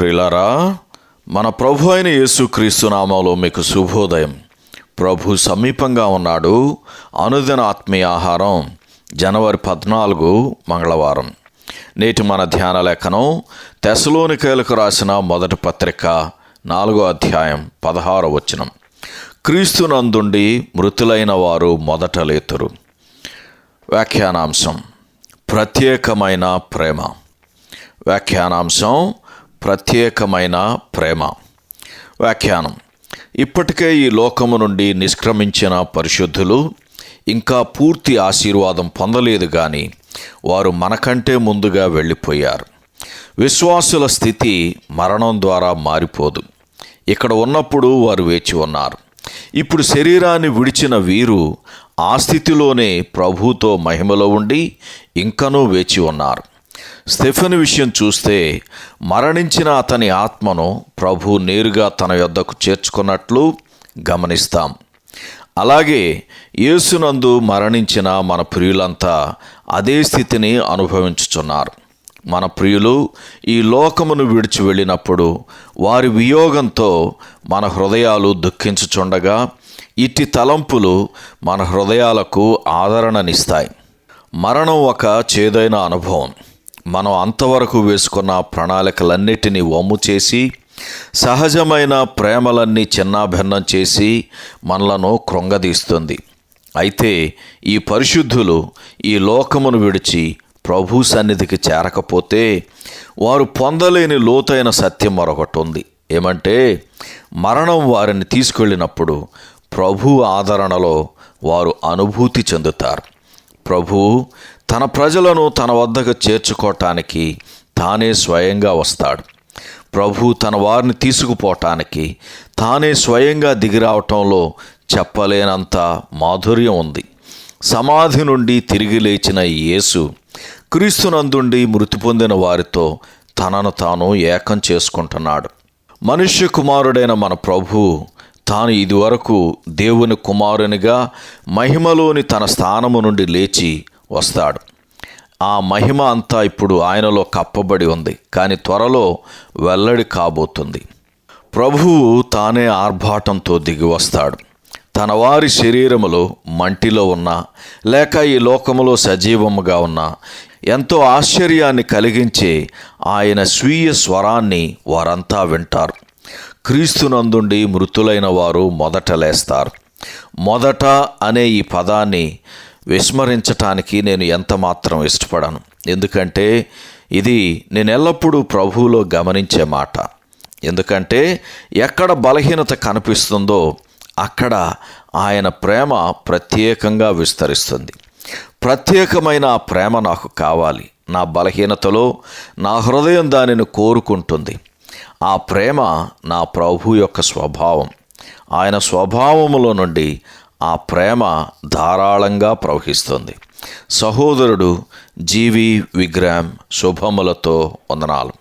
ప్రియులారా మన ప్రభు అయిన యేసుక్రీస్తు నామంలో మీకు శుభోదయం. ప్రభు సమీపంగా ఉన్నాడు. అనుదిన ఆత్మీయ ఆహారం జనవరి పద్నాలుగు మంగళవారం. నేటి మన ధ్యాన లేఖనం తెసలోనికేలకు రాసిన మొదటి పత్రిక నాలుగో అధ్యాయం పదహారో వచనం. క్రీస్తునందుండి మృతులైన వారు మొదట లేతురు. వ్యాఖ్యానాంశం ప్రత్యేకమైన ప్రేమ. వ్యాఖ్యానాంశం ప్రత్యేకమైన ప్రేమ. వ్యాఖ్యానం. ఇప్పటికే ఈ లోకము నుండి నిష్క్రమించిన పరిశుద్ధులు ఇంకా పూర్తి ఆశీర్వాదం పొందలేదు కానీ వారు మనకంటే ముందుగా వెళ్ళిపోయారు. విశ్వాసుల స్థితి మరణం ద్వారా మారిపోదు. ఇక్కడ ఉన్నప్పుడు వారు వేచి ఉన్నారు. ఇప్పుడు శరీరాన్ని విడిచిన వీరు ఆ స్థితిలోనే ప్రభుతో మహిమలో ఉండి ఇంకనూ వేచి ఉన్నారు. స్టెఫెన్ విషయం చూస్తే మరణించిన అతని ఆత్మను ప్రభు నేరుగా తన యొద్దకు చేర్చుకున్నట్లు గమనిస్తాం. అలాగే యేసునందు మరణించిన మన ప్రియులంతా అదే స్థితిని అనుభవించుచున్నారు. మన ప్రియులు ఈ లోకమును విడిచి వెళ్ళినప్పుడు వారి వియోగంతో మన హృదయాలు దుఃఖించుచుండగా ఇట్టి తలంపులు మన హృదయాలకు ఆదరణనిస్తాయి. మరణం ఒక చేదైన అనుభవం. మనం అంతవరకు వేసుకున్న ప్రణాళికలన్నిటినీ వమ్ము చేసి సహజమైన ప్రేమలన్నీ చిన్నాభిన్నం చేసి మనలను కృంగదీస్తుంది. అయితే ఈ పరిశుద్ధులు ఈ లోకమును విడిచి ప్రభు సన్నిధికి చేరకపోతే వారు పొందలేని లోతైన సత్యం మరొకటి ఉంది. ఏమంటే మరణం వారిని తీసుకెళ్ళినప్పుడు ప్రభు ఆదరణలో వారు అనుభూతి చెందుతారు. ప్రభు తన ప్రజలను తన వద్దకు చేర్చుకోవటానికి తానే స్వయంగా వస్తాడు. ప్రభు తన వారిని తీసుకుపోవటానికి తానే స్వయంగా దిగిరావటంలో చెప్పలేనంత మాధుర్యం ఉంది. సమాధి నుండి తిరిగి లేచిన యేసు క్రీస్తునందుండి మృతి పొందిన వారితో తనను తాను ఏకం చేసుకుంటున్నాడు. మనుష్య కుమారుడైన మన ప్రభు తాను ఇదివరకు దేవుని కుమారునిగా మహిమలోని తన స్థానము నుండి లేచి వస్తాడు. ఆ మహిమ అంతా ఇప్పుడు ఆయనలో కప్పబడి ఉంది. కానీ త్వరలో వెల్లడి కాబోతుంది. ప్రభువు తానే ఆర్భాటంతో దిగి వస్తాడు. తన వారి శరీరములో మంటిలో ఉన్న లేక ఈ లోకములో సజీవముగా ఉన్న ఎంతో ఆశ్చర్యాన్ని కలిగించే ఆయన స్వీయ స్వరాన్ని వారంతా వింటారు. క్రీస్తునందుండి మృతులైన వారు మొదట లేస్తారు. మొదట అనే ఈ పదాన్ని విస్మరించటానికి నేను ఎంత మాత్రం ఇష్టపడను. ఎందుకంటే ఇది నేను ఎల్లప్పుడూ ప్రభువులో గమనించే మాట. ఎందుకంటే ఎక్కడ బలహీనత కనిపిస్తుందో అక్కడ ఆయన ప్రేమ ప్రత్యేకంగా విస్తరిస్తుంది. ప్రత్యేకమైన ఆ ప్రేమ నాకు కావాలి. నా బలహీనతలో నా హృదయం దానిని కోరుకుంటుంది. ఆ ప్రేమ నా ప్రభు యొక్క స్వభావం. ఆయన స్వభావములో నుండి ఆ ప్రేమ ధారాళంగా ప్రవహిస్తుంది. సహోదరుడు జీవి విగ్రహం శుభములతో వందనాలు.